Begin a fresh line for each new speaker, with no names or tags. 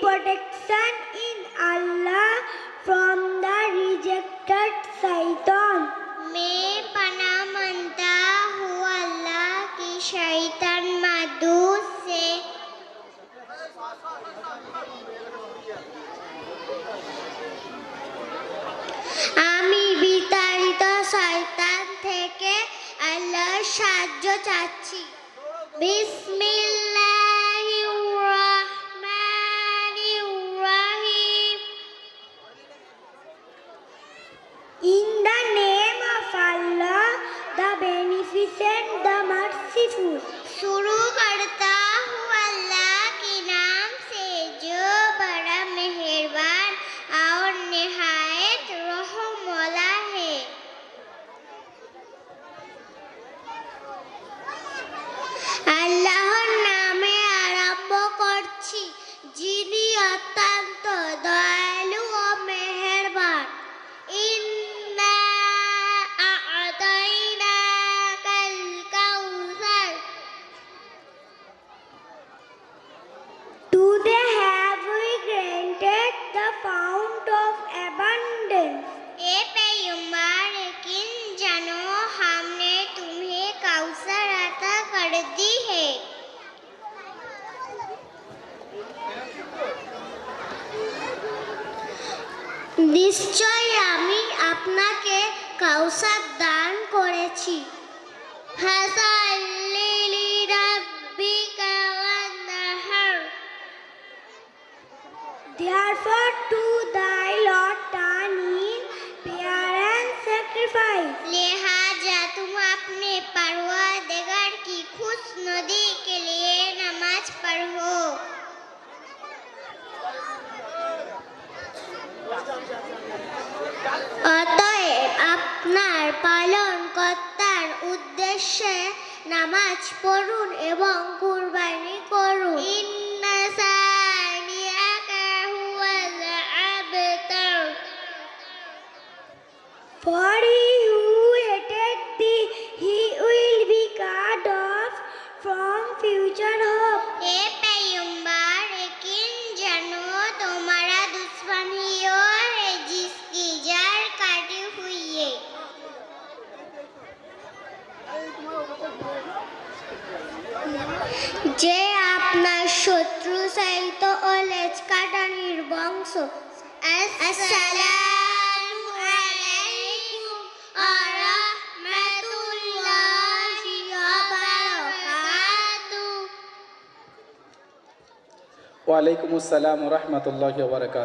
protection in Allah from the rejected Satan.
मैं पना मानता हूँ अल्लाह की शैतान मदूस से আমি বিতাড়িত শয়তান থেকে আল্লাহর সাহায্য চাচ্ছি বিসমিল্লাহির
In the name of Allah, the Beneficent, the Merciful.
Suru Karta अता कर दी है নিশ্চয় আমি আপনাকে কাউসার দান করেছি ফাসাল্লি লিরাব্বিকা ওয়ানহার
Therefore, to thy Lord turn in prayer and sacrifice.
অতএব আপনার পালন কর্তার উদ্দেশ্যে নামাজ পড়ুন এবং কুরবানি করুন
For he who hated thee, he will be cut off from future hope.
যে আপনার শত্রু সাহিত্য ও লেজ কাটানির বংশ আসসালামু আলাইকুম ওয়া রাহমাতুল্লাহি ওয়া বারাকাতুহু
ওয়ালাইকুম আসসালাম রহমতুল্লাহ বারকাত